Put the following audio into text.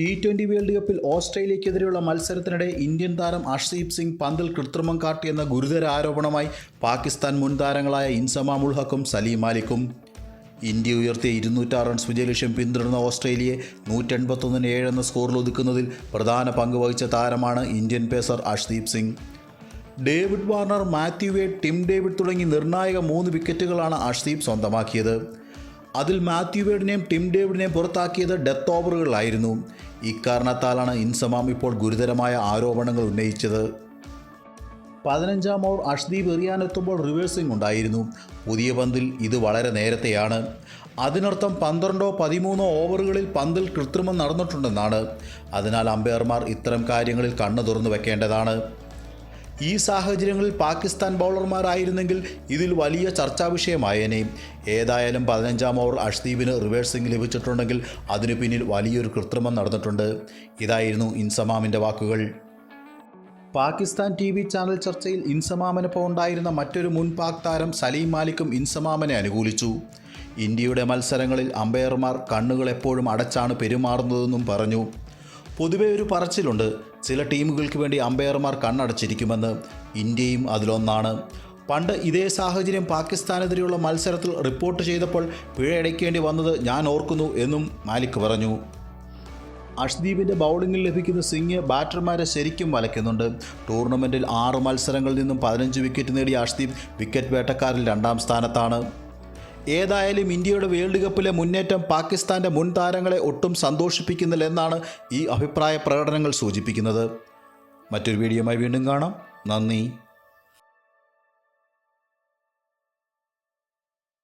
T twenty world കപ്പിൽ ഓസ്ട്രേലിയക്കെതിരെയുള്ള മത്സരത്തിനിടെ Indian താരം അഷ്ദീപ് സിംഗ് പന്തിൽ കൃത്രിമം കാട്ടിയെന്ന ഗുരുതര ആരോപണമായി പാകിസ്ഥാൻ മുൻ താരങ്ങളായ ഇൻസമാം മുൾഹക്കും സലീം മാലിക്കും. ഇന്ത്യ ഉയർത്തിയ ഇരുന്നൂറ്റാറ് റൺസ് വിജയലക്ഷ്യം പിന്തുടർന്ന ഓസ്ട്രേലിയയെ നൂറ്റെൺപത്തൊന്നിന് ഏഴ് എന്ന സ്കോറിൽ ഒതുക്കുന്നതിൽ പ്രധാന പങ്ക് വഹിച്ച താരമാണ് Indian pacer Arshdeep Singh. David Warner Matthew Wade Tim David തുടങ്ങി നിർണായക മൂന്ന് വിക്കറ്റുകളാണ് അഷ്ദീപ് സ്വന്തമാക്കിയത്. അതിൽ മാത്യു വേഡിനെയും ടിം ഡേവിഡിനെയും പുറത്താക്കിയത് ഡെത്ത് ഓവറുകളിലായിരുന്നു. ഇക്കാരണത്താലാണ് ഇൻസമാം ഇപ്പോൾ ഗുരുതരമായ ആരോപണങ്ങൾ ഉന്നയിച്ചത്. പതിനഞ്ചാം ഓവർ അഷ്ദീപ് എറിയാനെത്തുമ്പോൾ റിവേഴ്സിംഗ് ഉണ്ടായിരുന്നു. പുതിയ പന്തിൽ ഇത് വളരെ നേരത്തെയാണ്. അതിനർത്ഥം പന്ത്രണ്ടോ പതിമൂന്നോ ഓവറുകളിൽ പന്തിൽ കൃത്രിമം നടന്നിട്ടുണ്ടെന്നാണ്. അതിനാൽ അമ്പയർമാർ ഇത്തരം കാര്യങ്ങളിൽ കണ്ണു തുറന്നു വെക്കേണ്ടതാണ്. ഈ സാഹചര്യങ്ങളിൽ പാകിസ്ഥാൻ ബൗളർമാരായിരുന്നെങ്കിൽ ഇതിൽ വലിയ ചർച്ചാ വിഷയമായേനെ. ഏതായാലും പതിനഞ്ചാം ഓവർ അഷ്ദീപിന് റിവേഴ്സിംഗ് ലഭിച്ചിട്ടുണ്ടെങ്കിൽ അതിനു പിന്നിൽ വലിയൊരു കൃത്രിമം നടന്നിട്ടുണ്ട്. ഇതായിരുന്നു ഇൻസമാമിന്റെ വാക്കുകൾ. പാകിസ്ഥാൻ ടി വി ചാനൽ ചർച്ചയിൽ ഇൻസമാമിനൊപ്പം ഉണ്ടായിരുന്ന മറ്റൊരു മുൻ പാക് താരം സലീം മാലിക്കും ഇൻസമാമിനെ അനുകൂലിച്ചു. ഇന്ത്യയുടെ മത്സരങ്ങളിൽ അമ്പയർമാർ കണ്ണുകൾ എപ്പോഴും അടച്ചാണ് പെരുമാറുന്നതെന്നും പറഞ്ഞു. പൊതുവെ ഒരു പറച്ചിലുണ്ട്. ചില ടീമുകൾക്ക് വേണ്ടി അമ്പയർമാർ കണ്ണടച്ചിരിക്കുമെന്ന് ഇന്ത്യയും അതിലൊന്നാണ്. പണ്ട് ഇതേ സാഹചര്യം പാകിസ്ഥാനെതിരെയുള്ള മത്സരത്തിൽ റിപ്പോർട്ട് ചെയ്തപ്പോൾ പിഴയടയ്ക്കേണ്ടി വന്നത് ഞാൻ ഓർക്കുന്നു എന്നും മാലിക് പറഞ്ഞു. അഷ്ദീപിന്റെ ബൗളിങ്ങിൽ ലഭിക്കുന്ന സിംഗ് ബാറ്റർമാരെ ശരിക്കും വലയ്ക്കുന്നുണ്ട്. ടൂർണമെന്റിൽ ആറ് മത്സരങ്ങളിൽ നിന്നും പതിനഞ്ച് വിക്കറ്റ് നേടിയ അഷ്ദീപ് വിക്കറ്റ് വേട്ടക്കാരിൽ രണ്ടാം സ്ഥാനത്താണ്. ഏതായാലും ഇന്ത്യയുടെ വേൾഡ് കപ്പിലെ മുന്നേറ്റം പാകിസ്ഥാന്റെ മുൻ താരങ്ങളെ ഒട്ടും സന്തോഷിപ്പിക്കുന്നില്ലെന്നാണ് ഈ അഭിപ്രായ പ്രകടനങ്ങൾ സൂചിപ്പിക്കുന്നത്. മറ്റൊരു വീഡിയോയുമായി വീണ്ടും കാണാം. നന്ദി.